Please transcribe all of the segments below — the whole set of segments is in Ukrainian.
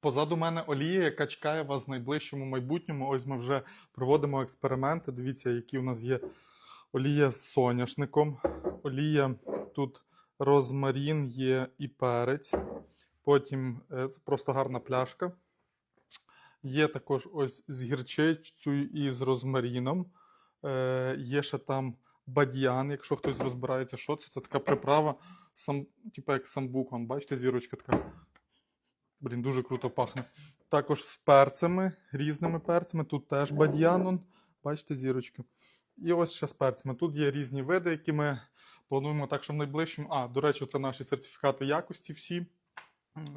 Позаду мене олія, яка чекає вас в найближчому майбутньому. Ось ми вже проводимо експерименти. Дивіться, які у нас є олія з соняшником. Олія тут розмарін є і перець. Потім е, це просто гарна пляшка. Є також ось з гірчицею і з розмаріном. Е, є ще там бадьян, якщо хтось розбирається, що це. Це така приправа, сам, типу як самбук. Бачите, зірочка така. Блін, дуже круто пахне. Також з перцями, різними перцями. Тут теж бадьянон. бачите, зірочки. І ось ще з перцями. Тут є різні види, які ми плануємо так, що в найближчому. А, до речі, це наші сертифікати якості всі.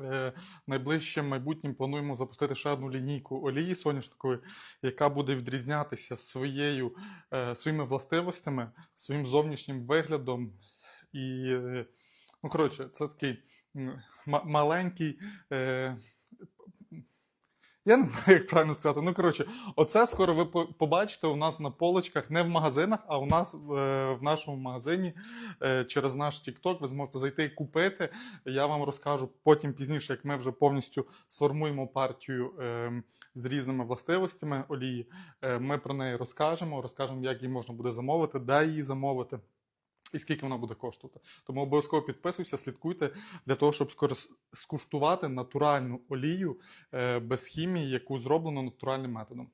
Е, найближчим майбутнім плануємо запустити ще одну лінійку олії соняшникової, яка буде відрізнятися своєю, е, своїми властивостями, своїм зовнішнім виглядом. І, е, ну, коротше, це такий маленький. Е, я не знаю, як правильно сказати. Ну, коротше, оце скоро ви побачите у нас на полочках, не в магазинах, а у нас е, в нашому магазині е, через наш TikTok ви зможете зайти і купити. Я вам розкажу потім пізніше, як ми вже повністю сформуємо партію е, з різними властивостями олії. Ми про неї розкажемо, розкажемо, як її можна буде замовити, де її замовити. І скільки вона буде коштувати. Тому обов'язково підписуйся, слідкуйте для того, щоб скуштувати натуральну олію е, без хімії, яку зроблено натуральним методом.